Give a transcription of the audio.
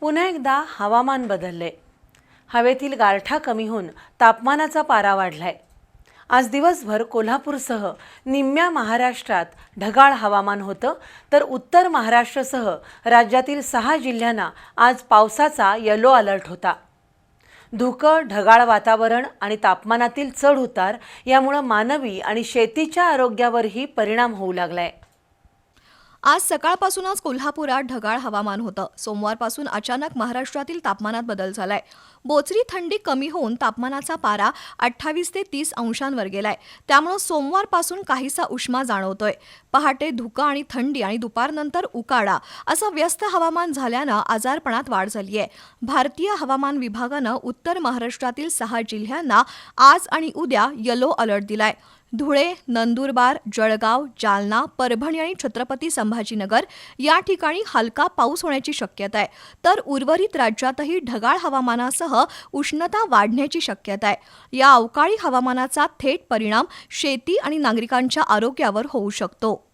पुन्हा एकदा हवामान बदलले. हवेतील गारठा कमी होऊन तापमानाचा पारा वाढलाय. आज दिवसभर कोल्हापूरसह निम्म्या महाराष्ट्रात ढगाळ हवामान होतं तर उत्तर महाराष्ट्रासह राज्यातील सहा जिल्ह्यांना आज पावसाचा येलो अलर्ट होता. धुकं ढगाळ वातावरण आणि तापमानातील चढ उतार यामुळं मानवी आणि शेतीच्या आरोग्यावरही परिणाम होऊ लागलाय. आज सकाळपासूनच कोल्हापुरात ढगाळ हवामान होतं. सोमवारपासून अचानक महाराष्ट्रातील तापमानात बदल झालाय. बोचरी थंडी कमी होऊन तापमानाचा पारा अठ्ठावीस ते तीस अंशांवर गेलाय. त्यामुळं सोमवारपासून काहीसा उष्मा जाणवतोय. पहाटे धुकं आणि थंडी आणि दुपारनंतर उकाडा असं व्यस्त हवामान झाल्यानं आजारपणात वाढ झाली आहे भारतीय हवामान विभागानं उत्तर महाराष्ट्रातील सहा जिल्ह्यांना आज आणि उद्या येलो अलर्ट दिलाय. धुळे नंदुरबार जळगाव जालना परभणी आणि छत्रपती संभाजीनगर या ठिकाणी हलका पाऊस होण्याची शक्यता आहे. तर उर्वरित राज्यातही ढगाळ हवामानासह उष्णता वाढण्याची शक्यता आहे. या अवकाळी हवामानाचा थेट परिणाम शेती आणि नागरिकांच्या आरोग्यावर होऊ शकतो.